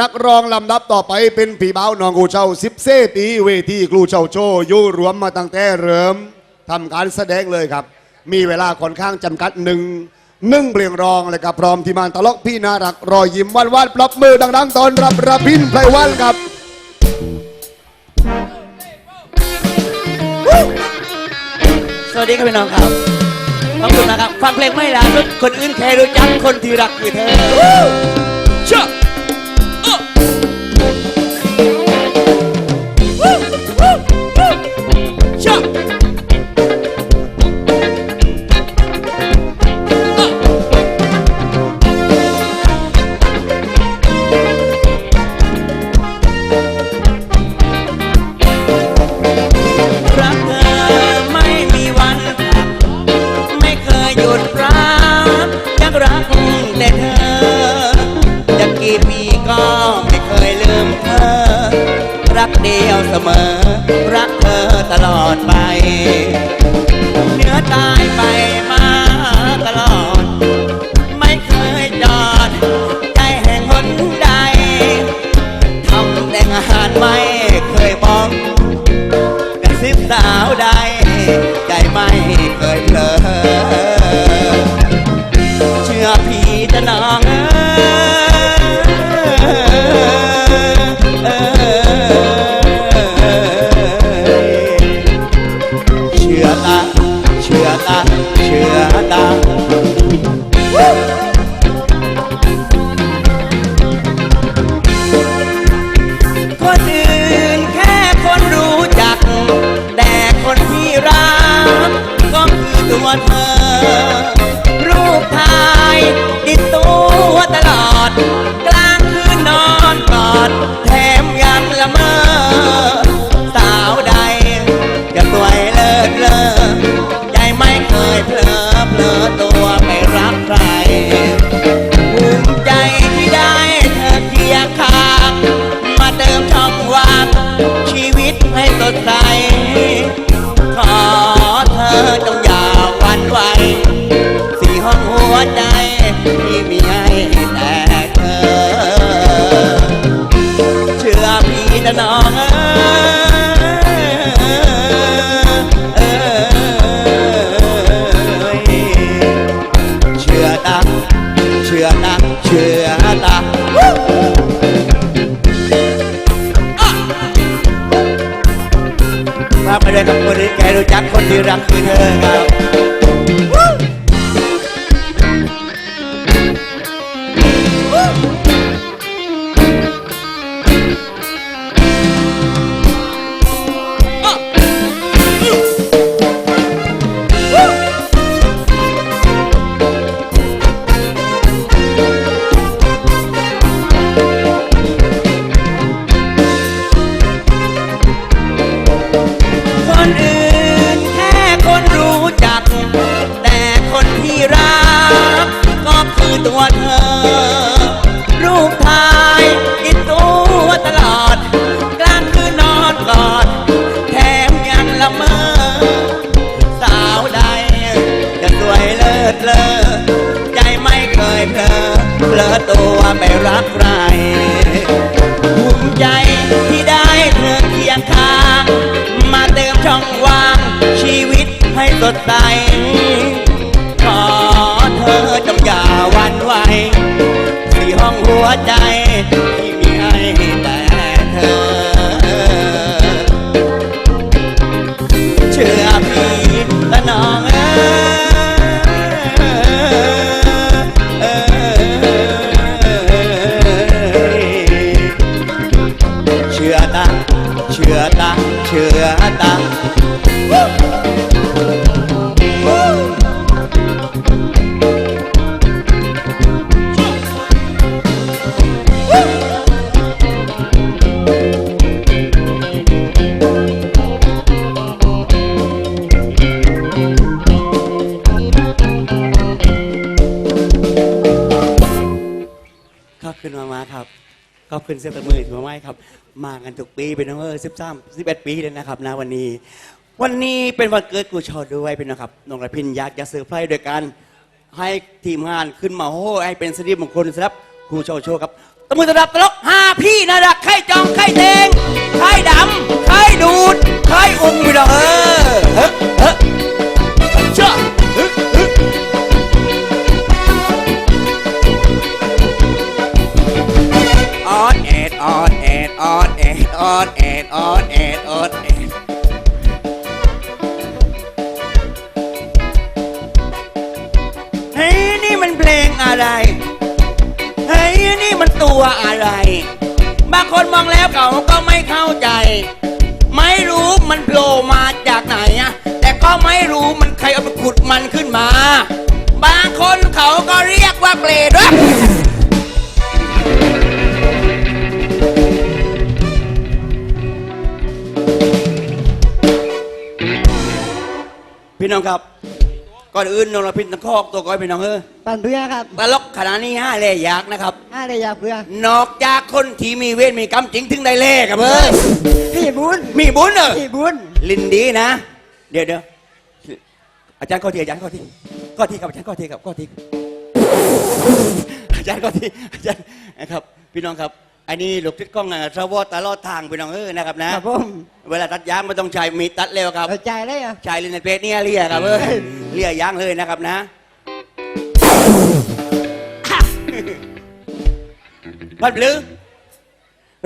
นักร้องลำดับต่อไปเป็นผีบ้าวน้องกูเช่าสิบเซปีเวทีครูเช่าโชอยู่รวมมาตั้งแต่เริ่มทำการแสดงเลยครับ มีเวลาค่อนข้างจำกัดหนึ่งหนึ่งเปลี่ยงรองเลยครับพร้อมที่มานตลกพี่นารักรอยยิ้มวันวันๆปรบมือดังๆตอนรับระพินไพรวันครับสวัสดีครับพี่น้องครับขอบคุณนะครับ ฟังเพลงไม่ล่ะคนอื่นแค่รู้จักคนที่รักคือเธอเชื่อเอ เค องเอเชื่อตาเชื่อตาเชื่อตาพาไปเลยกับคนที่แกรู้จักคนที่รักคือเธอครับ ขอบคุณมามาครับขอบคุณเสียงตบมือถือว่าไม่ครับ มากันทุกปีเป็นน้งเออสิบสามสิบเอ็ดปีเลยนะครับนะวันนี้ วันนี้เป็นวันเกิดกูชอด้วยเป็นนะครับน้องระพินอยากจะเซอร์ไพรส์โดยการให้ทีมงานขึ้นมาโอ้ให้เป็นสิริมงคลสำหรับครูโชว์โชว์ครับตบมือต้อนรับตลกห้าพี่นะรักใครจองใครเตงใครดำใครดูดใครอุ้งพี่น้อเออเฮ้เฮ้เชื่อเฮ้เออนแอดออนแอดออนแอดออนแอดออนแอดออนแอด อะไร เฮ้ยนี่มันตัวอะไร บางคนมองแล้วเขาก็ไม่เข้าใจ ไม่รู้มันโผล่มาจากไหนอะแต่ก็ไม่รู้มันใครเอาไปขุดมันขึ้นมา บางคนเขาก็เรียกว่าเปรตด้วยพี่น้องครับ ก่อนอื่นนรพินตะคอกตัวก้อยพี่น้องเออปันเพื่อครับตลกขนาดนี้ห้าเล่ยากนะครับห้าเลยอยากเพื่อนอกจากคนที่มีเวรมีกรรมจริงถึงได้เล่กับเอ้ยพี่บุญมีบุญเนอะพี่บุญลินดีนะ เดี๋ยวเดี๋ยวอาจารย์ข้อทีอาจารย์ข้อทีข้อทีครับอาจารย์ข้อทีครับข้อทีอาจารย์ข้อทีอาจารย์นะครับ พี่น้องครับ อันนี้ลูกทิศกล้องสวอตลอดทางพี่น้องเออนะครับนะครับผมเวลาตัดยางไม่ต้องใช้มีดตัดเร็วครับ เข้าใจเลยอะชายลินเพชรเนี่ยเลียครับเออเลียยางเลยนะครับนะ พัดหรือ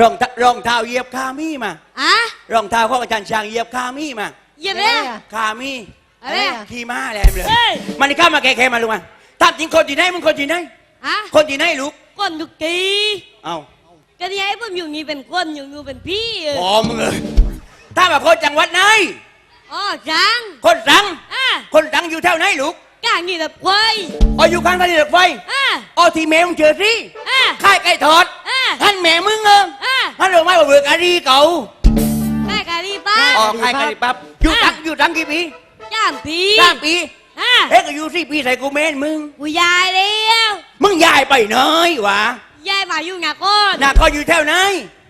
รองเท้ารองเท้าเหยียบคามี่มาอะรองเท้าของอาจารย์ช่างเหยียบคามี่มาเหยียบเลยคามี่อะไรอะขี่ม้าแหลมเลยเฮ้ย มันนี่ข้ามมาแก่ๆมาลูกมาถามจริงคนที่ไหนมึงคนที่ไหน อะคนที่ไหนลูกคนอยู่กีเอ้า ก็ที่ให้ผมอยู่นี่เป็นคนอยู่อยู่เป็นพี่เออพอมึงเลยถ้ามาคนจังหวัดไหน อ๋อจังคนสัง อะคนสังอยู่แถวไหนลูกกลางนี่แบบควายอ๋ออยู่ข้างทางรถไฟอะอ๋อที่แม่มึงเจอสิอะค่ายไก่ทอดอะท่านแม่มึงเอออะท่านรู้ไหมว่าเบิกอารีเก่าแม่กะลีป้าอ๋อค่ายไก่ปั๊บอยู่ตั้งอยู่ตั้งกี่ปีจ้ามปีสามปีอะเอ๊ะก็อยู่สี่ปีใส่กูเมนมึง กูยายแล้ว มึงย้ายไปไหนวะ ยายมาอยู่หน้าก้อนน่ะก็อยู่แถวไหน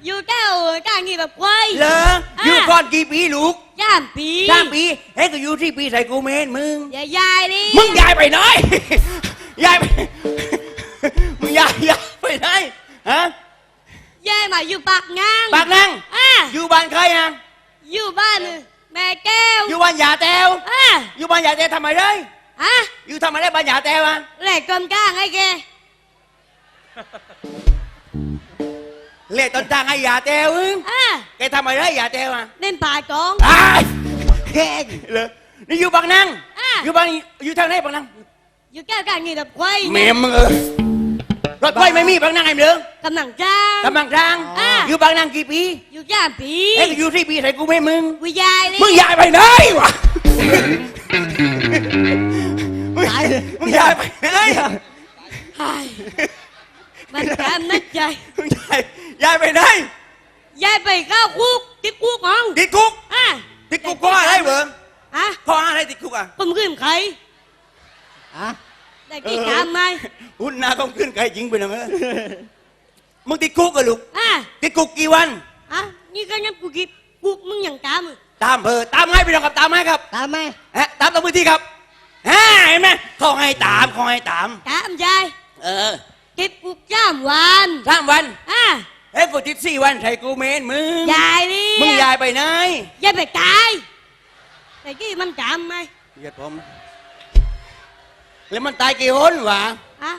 อยู่แก้วกลางนี่แบบควายเหรอ อยู่ก่อนกี่ปีลูกจ้ามปีสามปีเอ๊ะก็อยู่สี่ปีใส่กูเมนมึงอย่ายายเลยมึงย้ายไปไหนย้ายไปมึงย้ายย้ายไปไหนฮะยายมาอยู่ปากงางปากนั่งอะอยู่บ้านใครฮะอยู่บ้านแม่แก้ว อยู่บ้านยาแตวอะอยู่บ้านยาแตวทำไมได้อะอยู่ทำไมได้บ้านยาแตวอะแหลกกลมกลางไอ้แก เล่ต้นทางให้ยาแตวอึ้งอะแกทำไมได้ยาแตวอะเล่นป่ากอง อ้ายแข่งเหรอนี่อยู่บางนั่งอะ อยู่บางอยู่ทางไหนบางนั่งอยู่แก้วกลางนี่แบบควายเมมมึงเออรถไฟไม่มีบางนั่งไอ้เมืองกำลังจ้าง กำลังทางอะ อยู่บางนั่งกี่ปีอยู่ย่ามปีเอ๊ะอยู่ที่ปีใส่กูไม่มึงกูยายเลยมึงย้ายไปไหนวะมึงตายเลยมึงย้ายไปไหน ไอ้ มันจำนักใจมึงย้ายย้ายไปไหนยายไปเข้าคุกติดคุกของติดคุกอะติดคุกข้ออะไรเบิร์อะข้ออะไรติดคุกอะผมขึ้นใครอะแต่กี่กามไหมหุ่นหน้าต้องขึ้นไกลจริงไปนะมึงมึงติดคุกกันลูกอะติดคุกกี่วันอะนี่ก็ยังกูกิบคุกมึงอย่างกามตามเพอตามให้พี่น้องครับตามให้ครับ ตามไหมฮะตามตามพื้นที่ครับฮะเห็นไหมเขาให้ตามเขาให้ตามกามยายเออ ติดคุกย่ามวันสามวัน อะเฮ้ยกูติดสี่วันใส่กูเมนมึง ยายนี่มึงย้ายไปไหน ยายไปตายแต่กี่มันจำไหมเหยียดผม แล้วมันตายกี่หนวะอะ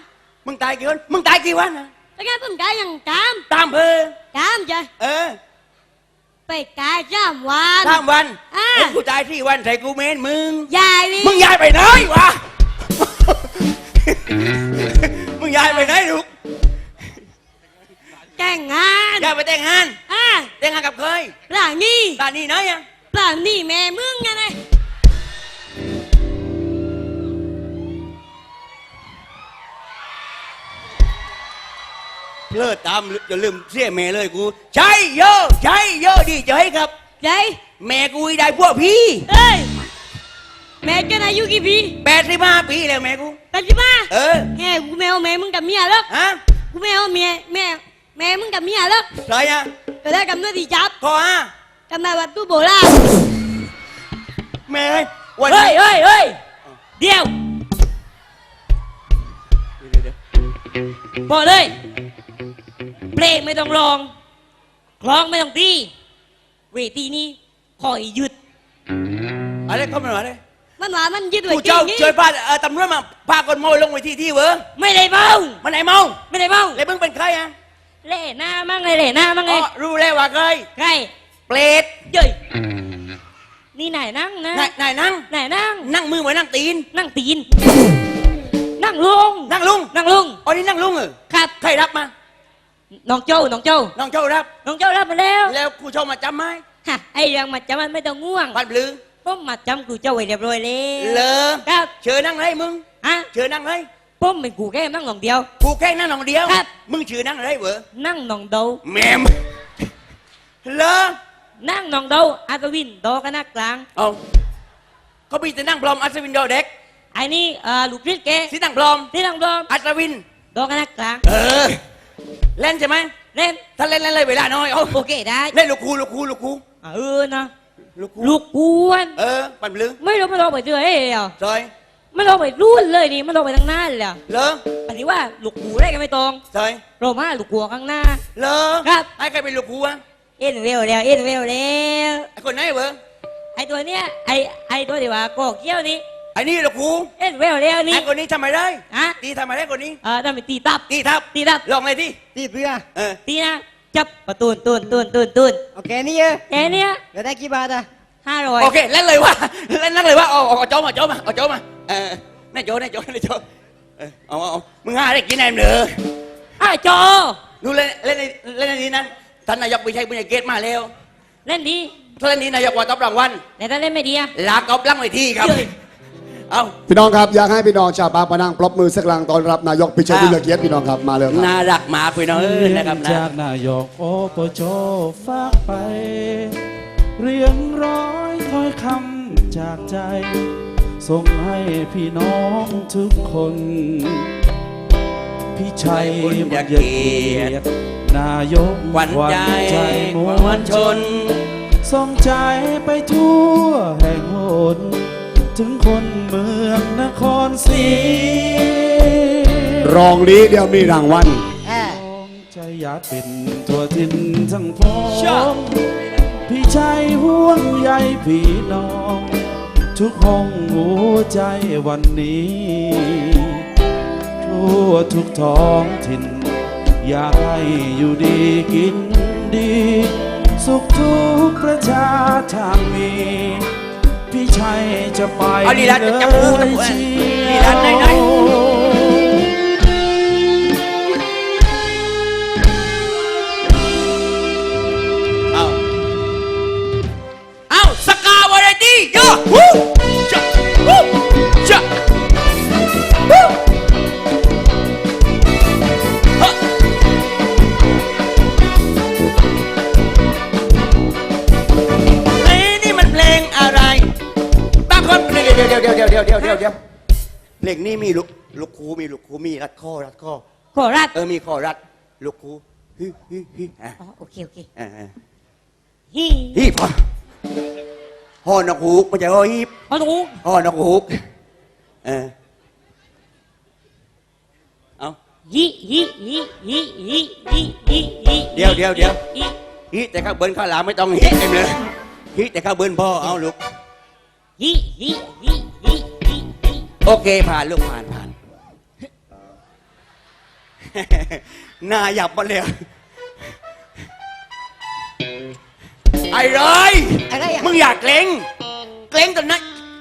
มึงตายกี่หนมึงตายกี่วันนะแต่แกผมกายอย่างกามตามเพอกามยายเออ ไปกายย่ามวันสามวันอะเฮ้ยกูตายสี่วันใส่กูเมนมึง ยายนี่มึงย้ายไปไหนวะ ลังนี้บ้านนี้ไหนยังหลังนี้แม่มึงไงไงเลิกตามอย่าลืมเสียแม่เลยกู ใช่โยใช่โยดีใจครับยายแม่กูได้พวกพี่เอ้ยแม่แกันอายุกี่ปีแปดสิบห้าปีแล้วแม่กูแปดสิบห้าเออแม่กูไม่เอาแม่มึงกับเมียแล้วฮะกูไม่เอาเมียแม่แม่มึงกับเมียแล้วใช่อะก็ได้กำเนิดที่จับข้อห้ากำเนิดวัดตู้โบราณแม่วันเฮ้ยนี้เฮ้ยเฮ้ยเดี๋ยวพอเลย เพลงไม่ต้องร้องคล้องไม่ต้องตีเวทีนี้คอยหยุด อะไรก็ไม่รู้อะไรมันว่ามันยึดเวผู้ทีเจ้านี้ช่วยพาเอ่อตำรวจมาพาคนโมยลงไปที่ที่เวอไม่ได้เมามันไหนเมาไม่ได้เมาแล้วมึงเป็นใครอะเล่หน้ามั่งไงเล่หน้ามั่งไงอ๋อรู้แล้วว่าใคร ใคร เปรตเย้ยนี่ไหนนั่งนะนายนายนั่ง ไหนนั่ง นั่งมือเหมือนนั่งตีน นั่งตีน นั่งลงนั่งลุง นั่งลงอ๋อนี่นั่งลุงเหรอครับใครรับมา น้องโจ้น้องโจ้น้องเจ้ารับ น้องโจ้รับมาแล้ว แล้วครูชมมาจำไหมฮะไอ้เรื่องมาจำมันไม่ต้องง่วงปันบลือผมมาจำกูเจ้าไว้เรียบร้อยแล้เลวอครับ เชิญนั่งเลยมึงฮะเชิญนั่งเลยผมเป็นกูแค่นั่งหนองเดียวกูแค่นั่งหนองเดียวครับมึงชื่อนั่งอะไรเวอนั่งหนองเดาแมมเลอ นั่งหนองเดาอากวินโดกันนักกลาง เอาเขามีแต่นั่งปลอมอัศวินดอเด็กไอ้นี่เอ่อลูกพิษแกที่นั่งปลอมที่นั่งดอมอัศวินโดกันนักกลาง เออ เล่นใช่ไหมเล่นถ้าเล่นเล่นเลยเวลาน้อยเอาโอเคได้เล่นลูกครูลูกครูลูกครูอะเออนะลูกครูลูกกวนเออปันบลือไม่รู้มันลงไปเจอเอ้ยเหรอซอยมันลงไปรุ่นเลยนี่มันลงไปทางหน้าเลยเหรอเลอปฏิว่าลูกกูได้กันไม่ตรงซอยโรมาลูกกูข้างหน้าเลอครับไอ้ใครเป็นลูกครูอะ เอ็นเวลแล้วเอ็นเวลแล้วไอ้คนไหนเวอไอตัวเนี้ยไอไอตัวที่ว่าโกอกเกี้ยวนี้ไอ้นี่ลูกครูเอ็นเวลแล้วนี่ไอ้คนนี้ทำไมได้ฮะตีทำไมได้คนนี้เออทำเป็นตีตับตีทับตีตับลองเลยที่ตีเพื่อเออตีนะจับประตูนตูนตูนตูนตูนโอเคนี่เออแกเนี้ยเหลือได้กี่บาทอะห้าร้อยโอเคเล่นเลยว่ะเล่นนั่งเลยว่ะเอาเอาเอาโจ๊กมาโจ๊กมาเอาโจ๊กมาเออนี่โจ๊กนี่โจ๊กนี่โจ๊กเออเอาเอาเอามึงหาได้กินแหนมเหนืออ้าวจอดูเล่นเล่นในเล่นในนี้นั้น ท่านนายกวิชัยบุญญเกตมาแล้วเล่นดีท่านนี้นายกว่าตบรางวัลแต่ถ้าเล่นไม่ดีอะลากอบลังไว้ที่ครับเย้ยเอาพี่น้องครับอยากให้พี่น้องชาวปากพนังปรบมือสักครั้งตอนรับนายกพิชัยครับบุญเกียรติพี่น้องครับมาเลยครับน่ารักมากพี่น้องเอ้ยนะครับนะจากนายกโอปโจฝากไป เรียงร้อยถ้อยคำจากใจ ส่งให้พี่น้องทุกคนพี่ชัยบุญเกียรติ นายกขวัญใจมมววลลชชนนส่งใจไปทั่วแห่งหนถึงคนเมืองนครศรีรองนี้เดี๋ยวมีรางวัลแอบใจอยากเป็นทั่วทินทั้งพ้อชอบงพี่ชายห่วงใยพี่น้อง ทุกห้องหัวใจวันนี้ ทั่วทุกท้องถิ่น อยากให้อยู่ดีกินดี สุขทุกประชาชาติมี พี่ชัยจะไปเอาลีลาจะจับคู่นะเชียวลีลาไหนเอาเอาสกาวาไรตี้โย ดี๋ยวเดี๋ยวเดี๋ยวเดี๋ยวเดี๋ยวเดี๋ยวเดี๋ยวเพลงนี้มีลูกลูกครูมีลูกครูมีรัดข้อรัดข้อโคราชเออมีข้อรัดลูกครูฮิฮิฮิอะอ๋อโอเคโอเคอะอะฮีฮีบห่อนกฮูกไม่ใช่ห่อฮีบเอาหนูห่อนกฮูกเออเอาฮีฮีฮีฮีฮีฮีฮีฮีเดี๋ยวเดี๋ยวเดี๋ยวฮีฮีแต่ข้าวเบิ้ลข้าวหลามไม่ต้องฮีเต็มเลยฮีแต่ข้าวเบิ้ลพ่อเอาลูกฮีฮีฮีฮีฮีฮี โอเคผ่านลูกผ่านผ่านหน้าหยับมาเลยไอ้เลยอะไรอะมึงอยากเกรงเกรงจนหน้า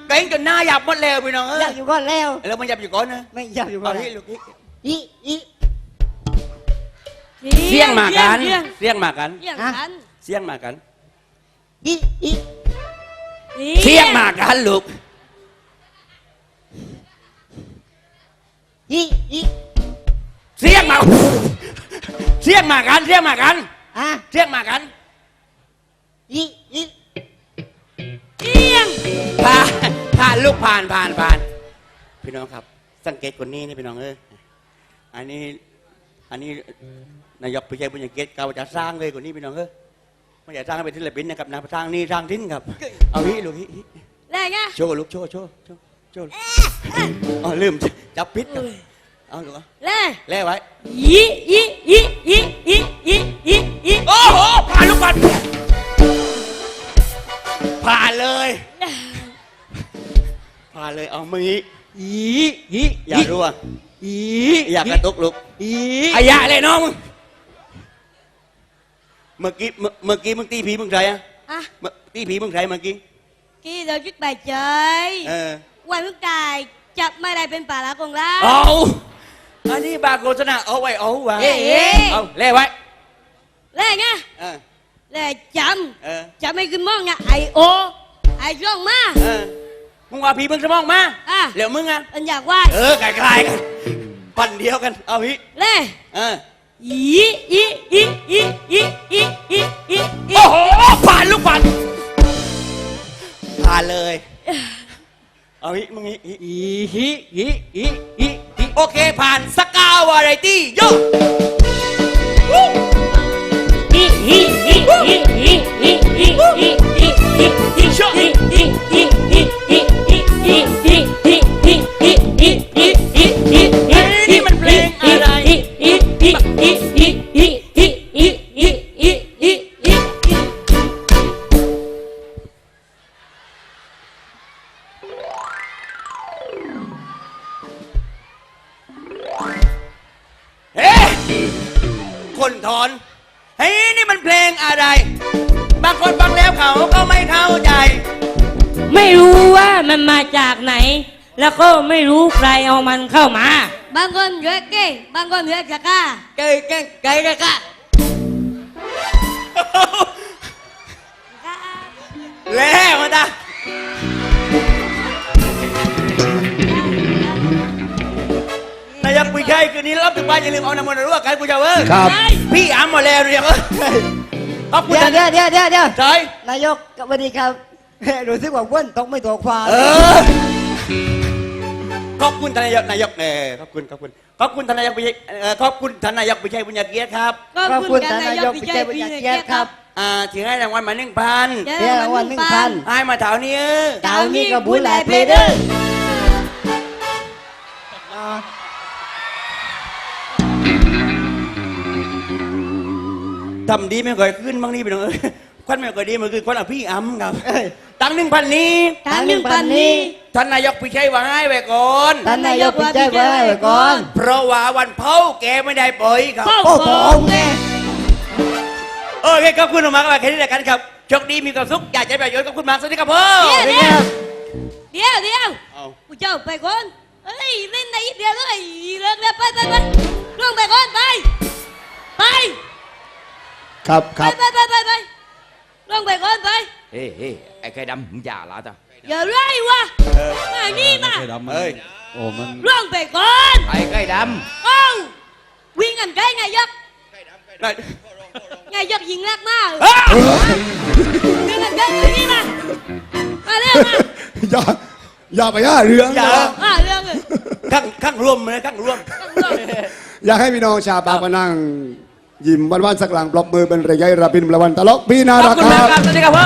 เกรงจนหน้าหยับหมดแล้วพี่น้องเอ้อยยากอยู่ก่อนแล้ว แล้วมันหยับอยู่ก่อนนะไม่อยากอยู่ก่อเอานที่ลูกนี่อีอี เสียงหมากันเสียงเสียงหมากันเสียงกันเสียงหมากันอีอีเสียงหมากันลูก อีอีเสียงหมา เสียงหมากัน เสียงหมากัน อะเสียงหมากัน อีอีเสียงผ่านผ่านลูกผ่านผ่านผ่าน พี่น้องครับ สังเกตคนนี้นี่พี่น้องเอ้ยอันนี้ อันนี้นายกพิชัยบุญญเกตเขาจะสร้างเลยคนนี้พี่น้องเอ้ยไม่อยากสร้างให้เป็นศิลปินนะครับนะสร้างนี่สร้างทิ้นครับ เอาฮิลูกฮิฮิแล้วไงโชว์ลูกโชว์โชว์โชว์ โชว์อ๋อลืมจับพิษครับเอาลูกเอาเล่แล่ไว้อีอีอีอีอีอีอีอีโอ้โหผ่านลูกบอลผ่านเลย ผ่านเลยเอามือนี้อีอีอย่ารู้อะอีอย่ากระตุกลูกอีอายะเลยน้องมึงเมื่อกี้เมื่อเมื่อกี้มึงตีผีมึงใครอะอะเมื่อตีผีมึงใครเมื่อกี้กี่เดี๋ยวคิดไปเฉยเออ วันมึงตายจับไม่ได้เป็นป่าละของเรา เอาอันนี้บาโฆษณาเอาไว้เอาไว้เอ๊ะ เอาเล่ไว้เล่ไงเออเล่จเออำจำไม่ขึ้นมองไงไอโอ ไอช่องมาเออมึงว่าผีมึงสมองมาอะเหลียวมึงอะอันอยากไหวเออคล้ายๆกันปั่นเดียวกันเอาพี่เล่เอออีอีอีอีอีอีอีอีโอ้โหผ่านลูกปั่นผ่านเลย เอาฮิมึงอีอีอีฮิอีอีอีอีโอเคผ่านสกาวาไรตี้โยอีอีอีอีอีอีอีอีอีอีอีชออี คนถอน เฮ้ยนี่มันเพลงอะไร บางคนฟังแล้วเขาก็ไม่เข้าใจ ไม่รู้ว่ามันมาจากไหน แล้วก็ไม่รู้ใครเอามันเข้ามา บางคนเรียกเก้บางคนเรียกจะกล้าไก่ไก่ไก่ไก่กะแล้วมาตา นายกปุยชัยคืนนี้รับถึงบ้านอย่าลืมเอาน้ำมันต์รั่วกันกูจะเว้ยครับ พี่อ้ำหมดแล้วเรียกเอ้ยขอบคุณเดี๋ยวนะเดี๋ยวเดี๋ยวเดี๋ยวเดี๋ยวใช่นายกสวัสดีครับรู้สึกว่าว้นตกไม่ตัวควาเออขอบคุณทานนายกนายกเออขอบคุณขอบคุณขอบคุณทานนายกปุยชัยเอ่อขอบคุณทานนายกปุยชัยบุญญาเกียรติครับขอบคุณท่านนายกพิจัยบุญญาเกียรติครับอ่าที่ให้รางวัลมาหนึ่งพันเดี๋ยวรางวัลหนึ่งพันให้มาเท่านี้เออ ดาวนี้ก็บุญหลายเพลเดอร์ ทำดีไม่เคยขึ้นบ้างนี่พี่น้องเอ้ยควันไม่เคยดีมันคือควันอะพี่อ้ำครับตั้งหนึ่งพันนี้ทางหนึ่งพันนี้ ท่านนายกพิชัยว่าให้ไว้ก่อนท่านนายกพิจัยไว้ก่อน เพราะว่าวันเผาแกไม่ได้ปล่อยครับโอ้โหไงโอเคขอบคุณมากๆแค่นี้แหละกันครับโชคดีมีความสุขอยากจะประโยชน์ขอบคุณมากสวัสดีครับพ่อเดี๋ยวเดี๋ยวเดี๋ยวเอากูเจ้าไปก่อนเฮ้ยเล่นในเดียวเลยเลิกแล้วไปไปไปล่วงไปก่อนไปไป ครับคไปรับไปไปไปไปล่วงไปก่อนไป เฮ้เฮ้ไอ้ไข่ดำมึงอย่าละจ้ะอย่าไล่วะมานี่มาไข่ดำมันเอ้ยโอ้มันล่วงไปก่อนไอ้ไข่ดเอ้าวิ่งกันไกลไงยกได้ไงยกยิงรักมากอ้าวิ่งกันไกลมานี่มามาเร็วมาอย่าอย่าไปย่าเรื่องอย่า นะอ่าเรื่องเลยข้างข้างรวมเลยข้างรวม ต้องล่วงอยากให้พี่น้องชาวปากมานั่ง ยิ้มวันๆสักหลังปรบมือเป็นระยะระบินประวันตลกพี่นาขอรับกคุณคมากรับครับสวัสดีครับพ่อ